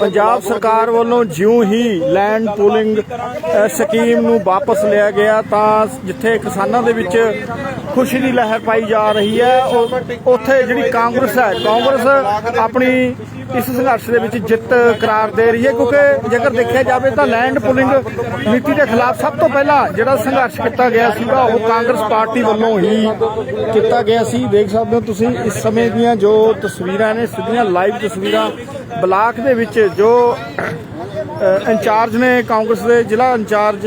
ਪੰਜਾਬ ਸਰਕਾਰ ਵੱਲੋਂ ਜਿਉਂ ਹੀ ਲੈਂਡ ਪੂਲਿੰਗ ਸਕੀਮ ਨੂੰ ਵਾਪਸ ਲਿਆ ਗਿਆ ਤਾਂ ਜਿੱਥੇ ਕਿਸਾਨਾਂ ਦੇ ਵਿੱਚ ਖੁਸ਼ੀ ਦੀ ਲਹਿਰ ਪਾਈ ਜਾ ਰਹੀ ਹੈ, ਉਹ- ਉੱਥੇ ਜਿਹੜੀ ਕਾਂਗਰਸ ਹੈ, ਕਾਂਗਰਸ ਆਪਣੀ ਇਸ ਸੰਘਰਸ਼ ਦੇ ਵਿੱਚ ਜਿੱਤ ਕਰਾਰ ਦੇ ਰਹੀ ਹੈ, ਕਿਉਂਕਿ ਜੇਕਰ ਦੇਖਿਆ ਜਾਵੇ ਤਾਂ ਲੈਂਡ ਪੁਲਿੰਗ ਨੀਤੀ ਦੇ ਖਿਲਾਫ ਸਭ ਤੋਂ ਪਹਿਲਾਂ ਜਿਹੜਾ ਸੰਘਰਸ਼ ਕੀਤਾ ਗਿਆ ਸੀਗਾ, ਉਹ ਕਾਂਗਰਸ ਪਾਰਟੀ ਵੱਲੋਂ ਹੀ ਕੀਤਾ ਗਿਆ ਸੀ। ਦੇਖ ਸਕਦੇ ਹੋ ਤੁਸੀਂ ਇਸ ਸਮੇਂ ਦੀਆਂ ਜੋ ਤਸਵੀਰਾਂ ਨੇ, ਸਿੱਧੀਆਂ ਲਾਈਵ ਤਸਵੀਰਾਂ ਬਲਾਕ ਦੇ ਵਿੱਚ ਜੋ ਇੰਚਾਰਜ ਨੇ ਕਾਂਗਰਸ ਦੇ ਜ਼ਿਲ੍ਹਾ ਇੰਚਾਰਜ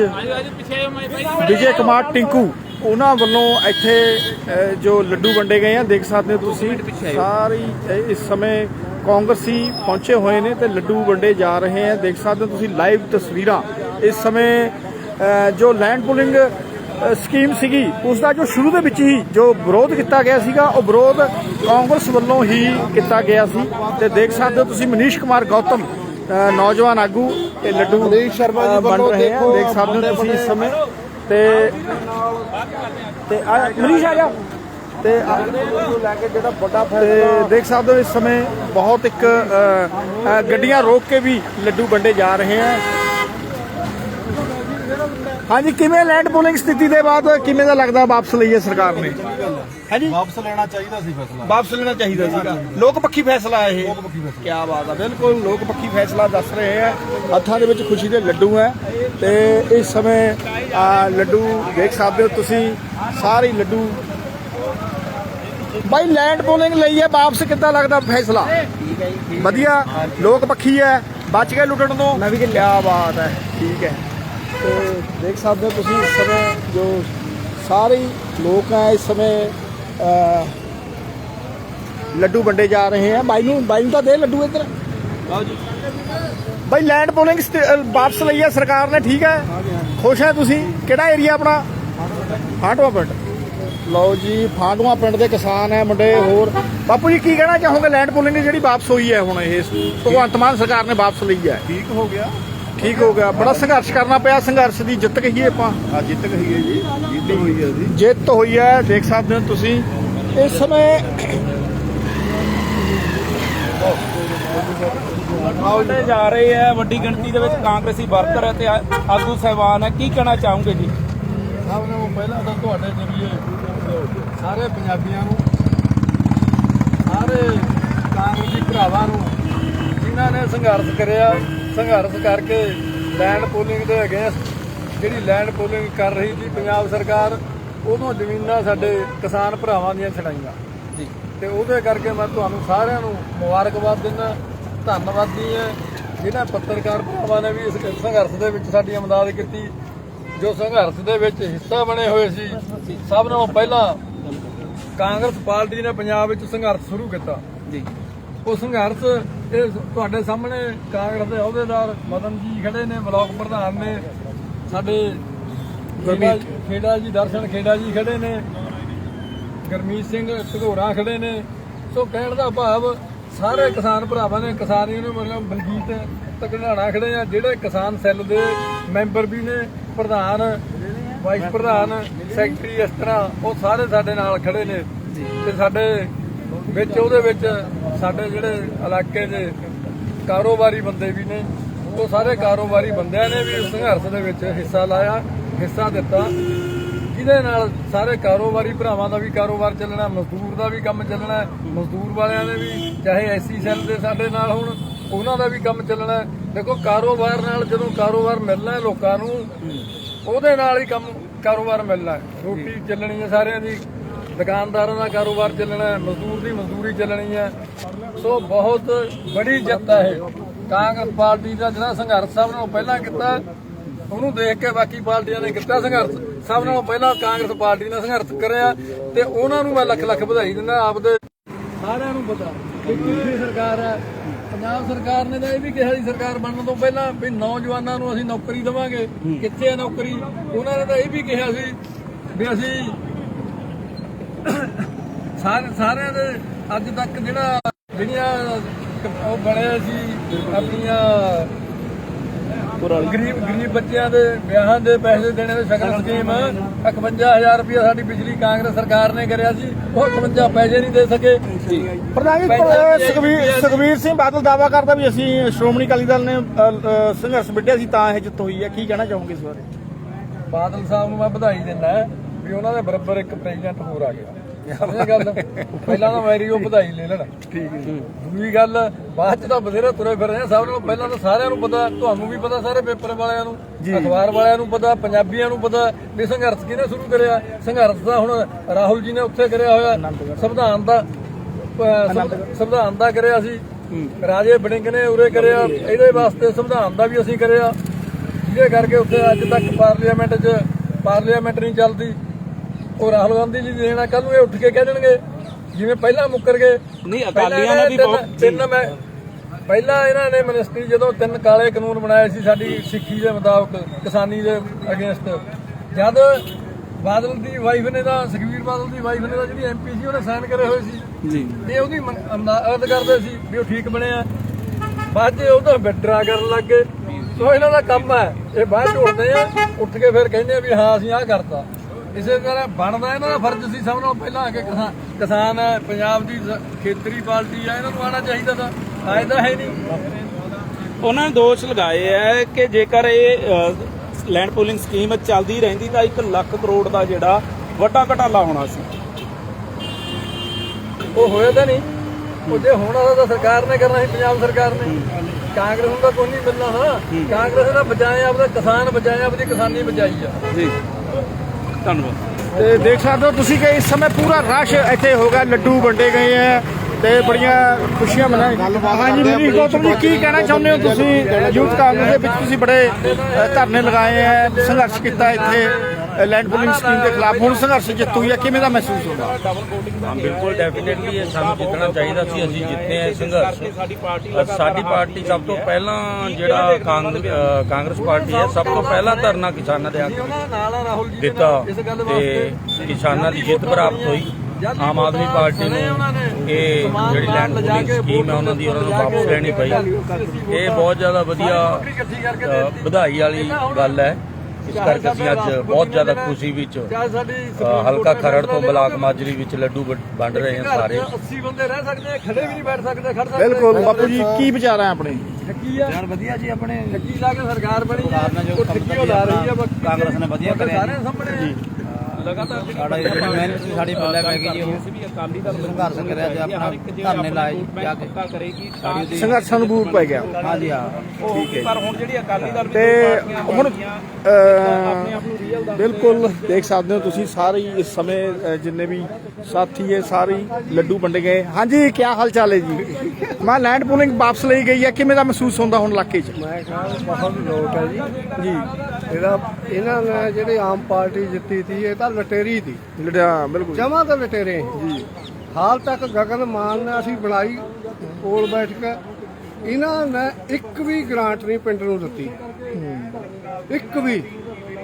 ਵਿਜੇ ਕੁਮਾਰ ਟਿੰਕੂ, ਉਹਨਾਂ ਵੱਲੋਂ ਇੱਥੇ ਜੋ ਲੱਡੂ ਵੰਡੇ ਗਏ ਆ, ਦੇਖ ਸਕਦੇ ਹੋ ਤੁਸੀਂ, ਸਾਰੀ ਇਸ ਸਮੇਂ ਕਾਂਗਰਸੀ ਪਹੁੰਚੇ ਹੋਏ ਨੇ ਤੇ ਲੱਡੂ ਵੰਡੇ ਜਾ ਰਹੇ ਆ। ਦੇਖ ਸਕਦੇ ਹੋ ਤੁਸੀਂ ਲਾਈਵ ਤਸਵੀਰਾਂ। ਇਸ ਸਮੇਂ ਜੋ ਲੈਂਡ ਪੁਲਿੰਗ ਸਕੀਮ ਸੀਗੀ ਉਸ ਦਾ ਜੋ ਸ਼ੁਰੂ ਦੇ ਵਿੱਚ ਹੀ ਜੋ ਵਿਰੋਧ ਕੀਤਾ ਗਿਆ ਸੀਗਾ ਉਹ ਵਿਰੋਧ ਕਾਂਗਰਸ ਵੱਲੋਂ ਹੀ ਕੀਤਾ ਗਿਆ ਸੀ। ਤੇ ਦੇਖ ਸਕਦੇ ਹੋ ਤੁਸੀਂ ਮਨੀਸ਼ ਕੁਮਾਰ ਗੌਤਮ ਨੌਜਵਾਨ ਆਗੂ ਇਹ ਲੱਡੂ ਮਨੀਸ਼ ਸ਼ਰਮਾ ਜੀ ਵੱਲੋਂ ਦੇਖੋ ਦੇਖ ਸਕਦੇ ਹੋ ਤੁਸੀਂ ਇਸ ਸਮੇਂ। ਤੇ ਤੇ ਮਨੀਸ਼ ਆ ਜਾ। ਤੇ ਲੈ ਕੇ ਜਿਹੜਾ ਵੱਡਾ ਤੇ ਦੇਖ ਸਕਦੇ ਹੋ ਇਸ ਸਮੇਂ ਬਹੁਤ ਇੱਕ ਗੱਡੀਆਂ ਰੋਕ ਕੇ ਵੀ ਲੱਡੂ ਵੰਡੇ ਜਾ ਰਹੇ ਆ। ਹਾਂਜੀ ਕਿਵੇਂ ਲੈਂਡ ਪੋਲਿੰਗ ਸਥਿਤੀ ਦੇ ਬਾਅਦ ਕਿਵੇਂ ਦਾ ਲੱਗਦਾ ਵਾਪਸ ਲਈ ਹੈ ਸਰਕਾਰ ਨੇ? ਹਾਂਜੀ। ਵਾਪਸ ਲੈਣਾ ਚਾਹੀਦਾ ਸੀ ਫੈਸਲਾ। ਵਾਪਸ ਲੈਣਾ ਚਾਹੀਦਾ ਸੀਗਾ। ਲੋਕ ਪੱਖੀ ਫੈਸਲਾ ਇਹ। ਕੀ ਬਾਤ ਆ ਬਿਲਕੁਲ ਲੋਕ ਪੱਖੀ ਫੈਸਲਾ ਦੱਸ ਰਹੇ ਆ। ਹੱਥਾਂ ਦੇ ਵਿੱਚ ਖੁਸ਼ੀ ਦੇ ਲੱਡੂ ਹੈ ਤੇ ਇਸ ਸਮੇਂ ਆ ਲੱਡੂ ਦੇਖ ਸਕਦੇ ਹੋ ਤੁਸੀਂ ਸਾਰੇ ਲੱਡੂ। ਬਾਈ ਲੈਂਡ ਪੋਲਿੰਗ ਲਈ ਹੈ ਵਾਪਸ ਕਿੱਦਾਂ ਲੱਗਦਾ ਫੈਸਲਾ? ਵਧੀਆ ਲੋਕ ਪੱਖੀ ਹੈ। ਬਚ ਗਏ ਲੁੱਟਣ ਤੋਂ। ਮੈਂ ਵੀ ਕਿ ਲਿਆ ਬਾਤ ਹੈ ਠੀਕ ਹੈ। ਤੇ ਦੇਖ ਸਕਦੇ ਹੋ ਤੁਸੀਂ ਇਸ ਸਮੇਂ ਜੋ ਸਾਰੇ ਲੋਕ ਹੈ ਇਸ ਸਮੇਂ ਲੱਡੂ ਵੰਡੇ ਜਾ ਰਹੇ ਆ। ਬਾਈ ਨੂੰ ਬਾਈ ਨੂੰ ਤਾਂ ਦੇ ਲੱਡੂ ਇੱਧਰ। ਬਾਈ ਲੈਂਡ ਪੋਲਿੰਗ ਵਾਪਸ ਲਈ ਹੈ ਸਰਕਾਰ ਨੇ ਠੀਕ ਹੈ? ਖੁਸ਼ ਹੈ ਤੁਸੀਂ? ਕਿਹੜਾ ਏਰੀਆ ਆਪਣਾ? ਫਾਟਵਾ ਪਿੰਡ। ਲਓ ਜੀ ਫਾਟਵਾ ਪਿੰਡ ਦੇ ਕਿਸਾਨ ਹੈ ਮੁੰਡੇ ਹੋਰ। ਬਾਪੂ ਜੀ ਕੀ ਕਹਿਣਾ ਚਾਹੋਗੇ? ਲੈਂਡ ਪੋਲਿੰਗ ਜਿਹੜੀ ਵਾਪਸ ਹੋਈ ਹੈ ਹੁਣ ਇਹ ਭਗਵੰਤ ਮਾਨ ਸਰਕਾਰ ਨੇ ਵਾਪਸ ਲਈ ਹੈ। ਠੀਕ ਹੋ ਗਿਆ। ਠੀਕ ਹੋ ਗਿਆ। ਬੜਾ ਸੰਘਰਸ਼ ਕਰਨਾ ਪਿਆ। ਸੰਘਰਸ਼ ਦੀ ਜਿੱਤ ਕਹੀਏ ਆਪਾਂ। ਆ ਜਿੱਤ ਗਈ ਹੈ ਜੀ। ਜਿੱਤ ਹੋਈ ਹੈ ਜੀ। ਜਿੱਤ ਹੋਈ ਹੈ। ਦੇਖ ਸਕਦੇ ਹੋ ਤੁਸੀਂ। ਇਸ ਸਮੇਂ ਆਉਂਦੇ ਜਾ ਰਹੇ ਹੈ। ਵੱਡੀ ਗਿਣਤੀ ਦੇ ਵਿੱਚ ਕਾਂਗਰਸੀ ਵਰਕਰ ਆ- ਆਗੂ ਸਹਿਬਾਨ ਹੈ। ਕੀ ਕਹਿਣਾ ਚਾਹੋਗੇ ਜੀ? ਸਭ ਨੂੰ ਪਹਿਲਾਂ ਤਾਂ ਤੁਹਾਡੇ ਜਰੀਏ ਸਾਰੇ ਪੰਜਾਬੀਆਂ ਨੂੰ ਸਾਰੇ ਕਾਂਗਰਸੀ ਭਰਾਵਾਂ ਨੂੰ ਜਿਨ੍ਹਾਂ ਨੇ ਸੰਘਰਸ਼ ਕਰਿਆ ਸੰਘਰਸ਼ ਕਰਕੇ ਲੈਂਡ ਪੋਲਿੰਗ ਦੇ ਅਗੇਂਸਟ ਜਿਹੜੀ ਲੈਂਡ ਪੋਲਿੰਗ ਕਰ ਰਹੀ ਸੀ ਪੰਜਾਬ ਸਰਕਾਰ ਉਦੋਂ ਜ਼ਮੀਨਾਂ ਸਾਡੇ ਕਿਸਾਨ ਭਰਾਵਾਂ ਦੀਆਂ ਛਡਾਈਆਂ। ਜੀ। ਤੇ ਉਹਦੇ ਕਰਕੇ ਮੈਂ ਤੁਹਾਨੂੰ ਸਾਰਿਆਂ ਨੂੰ ਮੁਬਾਰਕਬਾਦ ਦਿੰਦਾ ਧੰਨਵਾਦੀ ਹਾਂ ਜਿਨ੍ਹਾਂ ਪੱਤਰਕਾਰ ਭਰਾਵਾਂ ਨੇ ਵੀ ਇਸ ਸੰਘਰਸ਼ ਦੇ ਵਿੱਚ ਸਾਡੀ ਮਦਦ ਕੀਤੀ ਜੋ ਸੰਘਰਸ਼ ਦੇ ਵਿੱਚ ਹਿੱਸਾ ਬਣੇ ਹੋਏ ਸੀ ਸਭ ਨਾਲੋਂ ਪਹਿਲਾਂ ਕਾਂਗਰਸ ਪਾਰਟੀ ਨੇ ਪੰਜਾਬ ਵਿੱਚ ਸੰਘਰਸ਼ ਸ਼ੁਰੂ ਕੀਤਾ। ਜੀ। ਉਹ ਸੰਘਰਸ਼ ਇਹ ਤੁਹਾਡੇ ਸਾਹਮਣੇ ਕਾਂਗਰਸ ਦੇ ਅਹੁਦੇਦਾਰ ਮਦਨ ਜੀ ਖੜੇ ਨੇ ਬਲਾਕ ਪ੍ਰਧਾਨ ਨੇ ਸਾਡੇ ਖੇੜਾ ਖੇੜਾ ਜੀ ਦਰਸ਼ਨ ਖੇੜਾ ਜੀ ਖੜੇ ਨੇ ਗਰਮੀਤ ਸਿੰਘ ਘਗੋਰਾ ਖੜੇ ਨੇ। ਸੋ ਕਹਿਣ ਦਾ ਭਾਵ ਸਾਰੇ ਕਿਸਾਨ ਭਰਾਵਾਂ ਨੇ ਕਿਸਾਨ ਯੂਨੀਅਨ ਬਲਜੀਤ ਤਕੜਾਣਾ ਖੜੇ ਆ ਜਿਹੜੇ ਕਿਸਾਨ ਸੈੱਲ ਦੇ ਮੈਂਬਰ ਵੀ ਨੇ ਪ੍ਰਧਾਨ ਵਾਈਸ ਪ੍ਰਧਾਨ ਸੈਕਟਰੀ ਇਸ ਤਰ੍ਹਾਂ ਉਹ ਸਾਰੇ ਸਾਡੇ ਨਾਲ ਖੜੇ ਨੇ। ਤੇ ਸਾਡੇ ਵਿੱਚ ਉਹਦੇ ਵਿੱਚ ਸਾਡੇ ਜਿਹੜੇ ਇਲਾਕੇ ਦੇ ਕਾਰੋਬਾਰੀ ਬੰਦੇ ਵੀ ਨੇ, ਉਹ ਸਾਰੇ ਕਾਰੋਬਾਰੀ ਬੰਦਿਆਂ ਨੇ ਵੀ ਸੰਘਰਸ਼ ਦੇ ਵਿੱਚ ਹਿੱਸਾ ਲਾਇਆ, ਹਿੱਸਾ ਦਿੱਤਾ। ਜਿਹਦੇ ਨਾਲ ਸਾਰੇ ਕਾਰੋਬਾਰੀ ਭਰਾਵਾਂ ਦਾ ਵੀ ਕਾਰੋਬਾਰ ਚੱਲਣਾ, ਮਜ਼ਦੂਰ ਦਾ ਵੀ ਕੰਮ ਚੱਲਣਾ, ਮਜ਼ਦੂਰ ਵਾਲਿਆਂ ਦੇ ਵੀ, ਚਾਹੇ ਐਸੀ ਸੈੱਲ ਦੇ ਸਾਡੇ ਨਾਲ ਹੁਣ, ਉਹਨਾਂ ਦਾ ਵੀ ਕੰਮ ਚੱਲਣਾ। ਦੇਖੋ, ਕਾਰੋਬਾਰ ਨਾਲ ਜਦੋਂ ਕਾਰੋਬਾਰ ਮਿਲਣਾ ਲੋਕਾਂ ਨੂੰ, ਉਹਦੇ ਨਾਲ ਹੀ ਕੰਮ, ਕਾਰੋਬਾਰ ਮਿਲਣਾ ਰੋਟੀ ਚੱਲਣੀ ਹੈ ਸਾਰਿਆਂ ਦੀ। ਦੁਕਾਨਦਾਰਾਂ ਦਾ ਕਾਰੋਬਾਰ ਚੱਲਣਾ ਹੈ ਮਜ਼ਦੂਰ ਦੀ ਮਜ਼ਦੂਰੀ ਚੱਲਣੀ ਹੈ। ਸੋ ਬਹੁਤ ਬੜੀ ਜਿੱਤ ਹੈ ਕਾਂਗਰਸ ਪਾਰਟੀ ਦਾ ਜਿਹੜਾ ਸੰਘਰਸ਼ ਸਭ ਨਾਲੋਂ ਪਹਿਲਾਂ ਕੀਤਾ, ਉਹਨੂੰ ਦੇਖ ਕੇ ਬਾਕੀ ਪਾਰਟੀਆਂ ਨੇ ਕੀਤਾ ਸੰਘਰਸ਼। ਸਭ ਨਾਲੋਂ ਪਹਿਲਾਂ ਕਾਂਗਰਸ ਪਾਰਟੀ ਨੇ ਸੰਘਰਸ਼ ਕਰਿਆ ਤੇ ਉਹਨਾਂ ਨੂੰ ਮੈਂ ਲੱਖ ਲੱਖ ਵਧਾਈ ਦਿੰਦਾ, ਆਪਦੇ ਸਾਰਿਆਂ ਨੂੰ ਪਤਾ। ਕਿ ਕਿੱਥੇ ਸਰਕਾਰ ਹੈ, ਪੰਜਾਬ ਸਰਕਾਰ ਨੇ ਤਾਂ ਇਹ ਵੀ ਕਿਹਾ ਸੀ, ਸਰਕਾਰ ਬਣਨ ਤੋਂ ਪਹਿਲਾਂ ਵੀ ਨੌਜਵਾਨਾਂ ਨੂੰ ਅਸੀਂ ਨੌਕਰੀ ਦੇਵਾਂਗੇ। ਕਿੱਥੇ ਹੈ ਨੌਕਰੀ? ਉਹਨਾਂ ਨੇ ਤਾਂ ਇਹ ਵੀ ਕਿਹਾ ਸੀ ਵੀ ਅਸੀਂ ਸਾਰੇ ਸਾਰਿਆਂ ਦੇ ਅੱਜ ਤੱਕ ਜਿਹੜਾ ਜਿਹੜੀਆਂ ਉਹ ਬਣੇ ਸੀ ਆਪਣੀਆਂ ਗਰੀਬ ਗਰੀਬ ਬੱਚਿਆਂ ਦੇ ਵਿਆਹਾਂ ਦੇ ਪੈਸੇ ਦੇਣੇ ਦੇ ਸ਼ਗਨ ਸਕੀਮ 51000 ਰੁਪਏ ਸਾਡੀ ਪਿਛਲੀ ਕਾਂਗਰਸ ਸਰਕਾਰ ਨੇ ਕਰਿਆ ਸੀ ਉਹ 51 ਪੈਸੇ ਨਹੀਂ ਦੇ ਸਕੇ। ਪ੍ਰਧਾਨ ਜੀ ਸੁਖਵੀਰ ਸੁਖਵੀਰ ਸਿੰਘ ਬਾਦਲ ਦਾਵਾ ਕਰਦਾ ਵੀ ਅਸੀਂ ਸ਼੍ਰੋਮਣੀ ਅਕਾਲੀ ਦਲ ਨੇ ਸੰਘਰਸ਼ ਵਿੱਢਿਆ ਸੀ ਤਾਂ ਇਹ ਜਿੱਤ ਹੋਈ ਹੈ। ਕੀ ਕਹਿਣਾ ਚਾਹੋਗੇ ਇਸ ਬਾਰੇ? ਬਾਦਲ ਸਾਹਿਬ ਨੂੰ ਮੈਂ ਵਧਾਈ ਦਿੰਦਾ। ਵੀ ਉਹਨਾਂ ਦੇ ਬਰਾਬਰ ਇੱਕ ਪ੍ਰੈਜ਼ੀਡੈਂਟ ਹੋਰ ਆ ਗਿਆ। ਇਹ ਗੱਲ? ਪਹਿਲਾਂ ਤਾਂ ਮੈਰੀ ਉਹ ਵਧਾਈ ਲੈ ਲੈਣ। ਠੀਕ ਹੈ ਦੂਜੀ ਗੱਲ ਬਾਅਦ ਚ ਤਾਂ ਬਥੇਰੇ ਤੁਰੇ ਫਿਰ ਰਹੇ ਆ। ਸਭ ਨੂੰ ਪਹਿਲਾਂ ਤਾਂ ਸਾਰਿਆਂ ਨੂੰ ਪਤਾ ਤੁਹਾਨੂੰ ਵੀ ਪਤਾ ਸਾਰੇ ਪੇਪਰ ਵਾਲਿਆਂ ਨੂੰ। ਅਖਬਾਰ ਵਾਲਿਆਂ ਨੂੰ ਪਤਾ ਪੰਜਾਬੀਆਂ ਨੂੰ ਪਤਾ ਵੀ ਸੰਘਰਸ਼ ਕਿਹਨੇ ਸ਼ੁਰੂ ਕਰਿਆ। ਸੰਘਰਸ਼ ਦਾ ਹੁਣ ਰਾਹੁਲ ਜੀ ਨੇ ਉੱਥੇ ਕਰਿਆ ਹੋਇਆ। ਸੰਵਿਧਾਨ ਦਾ ਸੰਵਿਧਾਨ ਦਾ ਕਰਿਆ ਸੀ। ਰਾਜੇ ਬੜਿੰਗ ਨੇ ਉਰੇ ਕਰਿਆ। ਇਹਦੇ ਵਾਸਤੇ ਸੰਵਿਧਾਨ ਦਾ ਵੀ ਅਸੀਂ ਕਰਿਆ। ਜਿਹਦੇ ਕਰਕੇ ਉੱਥੇ ਅੱਜ ਤੱਕ ਪਾਰਲੀਮੈਂਟ 'ਚ ਪਾਰਲੀਮੈਂਟ ਨਹੀਂ ਚੱਲਦੀ। ਉਹ ਰਾਹੁਲ ਗਾਂਧੀ ਜੀ ਦੇਣਾ ਕੱਲ ਨੂੰ ਇਹ ਉੱਠ ਕੇ ਕਹਿ ਦੇਣਗੇ ਜਿਵੇਂ ਪਹਿਲਾਂ ਮੁੱਕਰ ਗਏ। ਨਹੀਂ, ਅਕਾਲੀਆਂ ਨੇ ਵੀ ਤਿੰਨ- ਬਹੁਤ- ਤਿੰਨ ਮੈਂ ਪਹਿਲਾਂ ਇਹਨਾਂ ਨੇ ਮਿਨਿਸਟਰੀ ਜਦੋਂ ਤਿੰਨ ਕਾਲੇ ਕਾਨੂੰਨ ਬਣਾਏ ਸੀ ਸਾਡੀ ਸਿੱਖੀ ਦੇ ਮੁਤਾਬਕ ਕਿਸਾਨੀ ਦੇ ਅਗੇਂਸਟ। ਜਦ ਬਾਦਲ ਦੀ ਵਾਈਫ ਨੇ ਤਾਂ ਸੁਖਵੀਰ ਬਾਦਲ ਦੀ ਵਾਈਫ ਨੇ ਤਾਂ ਜਿਹੜੀ ਐਮਪੀ ਸੀ ਉਹਨੇ ਸਾਈਨ ਕਰੇ ਹੋਏ ਸੀ। ਜੀ। ਤੇ ਉਹਦੀ ਅਰਦ ਕਰਦੇ ਸੀ ਵੀ ਉਹ ਠੀਕ ਬਣਿਆ। ਬਾਅਦ 'ਚ ਉਹ ਤਾਂ ਵਿਡਰਾ ਕਰਨ ਲੱਗ ਗਏ। ਸੋ ਇਹਨਾਂ ਦਾ ਕੰਮ ਹੈ ਇਹ ਬਾਅਦ ਉੱਠਦੇ ਆ ਉੱਠ ਕੇ ਫਿਰ ਕਹਿੰਦੇ ਆ ਵੀ ਹਾਂ ਅਸੀਂ ਆਹ ਕਰਤਾ। ਇਸੇ ਤਰ੍ਹਾਂ ਬਣਦਾ ਇਹਨਾਂ ਦਾ ਫਰਜ਼ ਸੀ ਸਭ ਨਾਲੋਂ ਪਹਿਲਾਂ ਆ ਕੇ ਕਿਸਾਨ ਕਿਸਾਨ ਹੈ ਪੰਜਾਬ ਦੀ ਖੇਤਰੀ ਪਾਰਟੀ ਆ ਇਹਨਾਂ ਨੂੰ ਆਉਣਾ ਚਾਹੀਦਾ ਤਾਂ ਤਾਂ ਹੈ ਨਹੀਂ। ਉਹਨਾਂ ਨੇ ਦੋਸ਼ ਲਗਾਏ ਹੈ ਕਿ ਜੇਕਰ ਇਹ ਲੈਂਡ ਪੂਲਿੰਗ ਸਕੀਮ ਚੱਲਦੀ ਰਹਿੰਦੀ ਤਾਂ 1 ਲੱਖ ਕਰੋੜ ਦਾ ਜਿਹੜਾ ਵੱਡਾ ਘਟਾਲਾ ਹੋਣਾ ਸੀ। ਉਹ ਹੋਇਆ ਤਾਂ ਨਹੀਂ। ਉਹ ਜੇ ਹੋਣਾ ਤਾਂ ਸਰਕਾਰ ਨੇ ਕਰਨਾ ਸੀ ਪੰਜਾਬ ਸਰਕਾਰ ਨੇ। ਕਾਂਗਰਸ ਨੂੰ ਤਾਂ ਕੋਈ ਨਹੀਂ ਮਿਲਣਾ ਨਾ ਕਾਂਗਰਸ ਨੇ ਬਚਾਏ ਆਪਦਾ ਕਿਸਾਨ ਬਚਾਏ ਆਪਦੀ ਕਿਸਾਨੀ ਬਚਾਈ ਆ। ਜੀ। ਧੰਨਵਾਦ। ਤੇ ਦੇਖ ਸਕਦੇ ਹੋ ਤੁਸੀਂ ਕਿ ਇਸ ਸਮੇਂ ਪੂਰਾ ਰਸ਼ ਇੱਥੇ ਹੋ ਗਿਆ ਲੱਡੂ ਵੰਡੇ ਗਏ ਆ ਤੇ ਬੜੀਆਂ ਖੁਸ਼ੀਆਂ ਮਨਾਈ ਹਾਂਜੀ ਜੀ ਗੌਤਮ ਜੀ ਕੀ ਕਹਿਣਾ ਚਾਹੁੰਦੇ ਹੋ ਤੁਸੀਂ ਯੂਥ ਕਾਂਗਰਸ ਦੇ ਵਿੱਚ? ਤੁਸੀਂ ਬੜੇ ਧਰਨੇ ਲਗਾਏ ਆ ਸੰਘਰਸ਼ ਕੀਤਾ ਇੱਥੇ। ਲੈਂਡ ਪੂਲਿੰਗ ਸਕੀਮ ਦੇ ਖਿਲਾਫ ਹੁਣ ਸੰਘਰਸ਼ ਜਿੱਤ ਹੋਈ ਕਿਵੇਂ ਦਾ ਮਹਿਸੂਸ ਹੁੰਦਾ ਹਾਂ, ਬਿਲਕੁਲ ਡੈਫੀਨਿਟਲੀ ਇਹ ਸਾਨੂੰ ਜਿੱਤਣਾ ਚਾਹੀਦਾ ਸੀ, ਅਸੀਂ ਜਿੱਤੇ ਹਾਂ ਸੰਘਰਸ਼। ਸਾਡੀ ਪਾਰਟੀ ਸਭ ਤੋਂ ਪਹਿਲਾਂ ਜਿਹੜਾ ਕਾਂਗਰਸ ਪਾਰਟੀ ਹੈ, ਸਭ ਤੋਂ ਪਹਿਲਾਂ ਧਰਨਾ ਕਿਸਾਨਾਂ ਦੇ ਹੱਕ ਦਿੱਤਾ ਤੇ ਕਿਸਾਨਾਂ ਦੀ ਜਿੱਤ ਪ੍ਰਾਪਤ ਹੋਈ। ਆਮ ਆਦਮੀ ਪਾਰਟੀ ਨੂੰ ਇਹ ਜਿਹੜੀ ਲੈਂਡ ਪੂਲਿੰਗ ਸਕੀਮ ਹੈ, ਉਹਨਾਂ ਦੀ ਉਹਨਾਂ ਨੂੰ ਵਾਪਸ ਲੈਣੀ ਪਈ। ਇਹ ਬਹੁਤ ਜ਼ਿਆਦਾ ਵਧੀਆ ਵਧਾਈ ਵਾਲੀ ਗੱਲ ਹੈ। ਇਸ ਕਰਕੇ ਅਸੀਂ ਅੱਜ ਬਹੁਤ ਜ਼ਿਆਦਾ ਖੁਸ਼ੀ ਵਿੱਚ ਹਲਕਾ ਖਰੜ ਤੋਂ ਬਲਾਕ ਮਾਜਰੀ ਵਿੱਚ ਲੱਡੂ ਵੰਡ- ਰਹੇ ਹਾਂ ਸਾਰੇ। 80 ਬੰਦੇ ਰਹਿ ਸਕਦੇ ਖੜੇ ਵੀ ਨਹੀਂ ਬੈਠ ਸਕਦੇ ਖੜ ਸਕਦੇ। ਬਿਲਕੁਲ ਬਾਪੂ ਜੀ ਕੀ ਵਿਚਾਰ ਹੈ ਆਪਣੇ? ਠੱਗੀ ਆ। ਯਾਰ ਵਧੀਆ ਜੀ ਆਪਣੇ। ਠੱਗੀ ਲਾ ਕੇ ਸਰਕਾਰ ਬਣੀ ਆ ਉਹ ਰਹੀ ਕਾਂਗਰਸ ਨੇ ਵਧੀਆ ਕਰਿਆ ਸਾਰੇ ਸਾਹਮਣੇ ਲਗਾਤਾਰ ਜਿਹੜੀ ਸਾਡਾ ਜਿਹੜੀ ਮਿਹਨਤ ਸੀ ਸਾਡੀ ਪੱਲੇ ਪੈ ਗਈ ਜੀ ਉਹ ਅਸੀਂ ਵੀ ਅਕਾਲੀ ਦਲ ਸੰਘਰਸ਼ ਕਰਿਆ ਜੀ ਆਪਣਾ ਧਰਨੇ ਲਾਏ ਜੀ ਜਾ ਕੇ। ਪੱਕਾ ਕਰੇਗੀ ਤਾਂ ਸੰਘਰਸ਼ਾਂ ਨੂੰ ਬੂਰ ਪੈ ਗਿਆ। ਹਾਂਜੀ ਹਾਂ। ਠੀਕ ਹੈ ਪਰ ਹੁਣ ਜਿਹੜੀ ਅਕਾਲੀ ਦਲ ਵਿੱਚ ਤੇ ਪਾਰਟੀਆਂ ਹੁਣ ਬਣੀਆਂ, ਅ, ਬਿਲਕੁਲ ਦੇਖ ਸਕਦੇ ਹੋ ਤੁਸੀਂ ਸਾਰੇ ਇਸ ਸਮੇਂ ਜਿੰਨੇ ਵੀ ਸਾਥੀ ਹੈ ਸਾਰੇ ਲੱਡੂ ਵੰਡੇ ਗਏ। ਹਾਂਜੀ ਕੀ ਹਾਲ ਚਾਲ ਹੈ ਜੀ? ਮੈਂ ਲੈਂਡ ਪੂਲਿੰਗ ਵਾਪਸ ਲਈ ਗਈ ਹੈ ਕਿਵੇਂ ਦਾ ਮਹਿਸੂਸ ਹੁੰਦਾ ਹੁਣ ਇਲਾਕੇ 'ਚ? ਮੈਂ ਕਿਹਾ ਬਹੁਤ ਲੋਟ ਹੈ ਜੀ। ਜੀ। ਇਹਦਾ ਇਹਨਾਂ ਨੇ ਜਿਹੜੀ ਆਮ ਪਾਰਟੀ ਜਿੱਤੀ ਸੀ ਇਹ ਤਾਂ ਲਟੇਰੀ ਸੀ। ਲੜਿਆ ਬਿਲਕੁਲ। ਜਮਾ ਤਾਂ ਲਟੇਰੇ ਜੀ। ਹਾਲ ਤੱਕ ਗਗਨ ਮਾਨ ਨੇ ਅਸੀਂ ਬਣਾਈ ਕੋਲ ਬੈਠ ਕੇ ਇਹਨਾਂ ਨੇ ਇੱਕ ਵੀ ਗ੍ਰਾਂਟ ਨਹੀਂ ਪਿੰਡ ਨੂੰ ਦਿੱਤੀ। ਇੱਕ ਵੀ।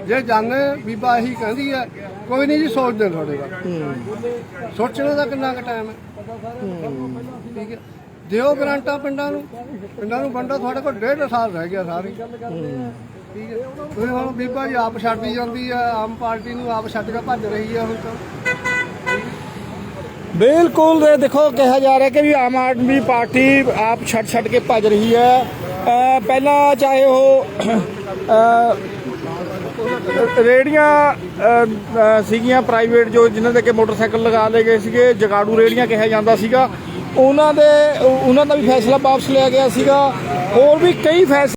ਜੇ ਜਾਣੇ ਬੀਬਾ ਇਹੀ ਕਹਿੰਦੀ ਹੈ ਕੋਈ ਨਹੀਂ ਜੀ ਸੋਚਦੇ ਤੁਹਾਡੇ ਦਾ ਸੋਚਣ ਦਾ ਕਿੰਨਾ ਕੁ ਟਾਈਮ ਹੈ? ਠੀਕ ਹੈ। ਦਿਓ ਗ੍ਰਾਂਟਾਂ ਪਿੰਡਾਂ ਨੂੰ। ਪਿੰਡਾਂ ਨੂੰ ਵੰਡੋ ਤੁਹਾਡੇ ਕੋਲ ਡੇਢ ਸਾਲ ਰਹਿ ਗਿਆ ਸਾਰੀ। ਠੀਕ ਹੈ ਤੁਸੀਂ ਹੁਣ ਬੀਬਾ ਜੀ ਆਪ ਛੱਡਦੀ ਜਾਂਦੀ ਹੈ ਆਮ ਪਾਰਟੀ ਨੂੰ ਆਪ ਛੱਡ ਕੇ ਭੱਜ ਰਹੀ ਹੈ ਹੁਣ ਤਾਂ। ਬਿਲਕੁਲ ਇਹ ਦੇਖੋ ਕਿਹਾ ਜਾ ਰਿਹਾ ਕਿ ਵੀ ਆਮ ਆਦਮੀ ਪਾਰਟੀ ਆਪ ਛੱਡ ਛੱਡ ਕੇ ਭੱਜ ਰਹੀ ਹੈ ਪਹਿਲਾਂ ਚਾਹੇ ਉਹ ਅ, ਰੇੜੀਆਂ ਸੀਗੀਆਂ ਪ੍ਰਾਈਵੇਟ ਜੋ ਜਿਨ੍ਹਾਂ ਦੇ ਕਿ ਮੋਟਰਸਾਈਕਲ ਲਗਾ ਲਏ ਗਏ ਸੀਗੇ ਜਗਾੜੂ ਰੇੜੀਆਂ ਕਿਹਾ ਜਾਂਦਾ ਸੀਗਾ। ਉਹਨਾਂ ਦੇ ਉਹਨਾਂ ਦਾ ਵੀ ਫੈਸਲਾ ਵਾਪਸ ਲਿਆ ਗਿਆ ਸੀਗਾ। ਹੋਰ ਵੀ ਕਈ ਫੈਸਲੇ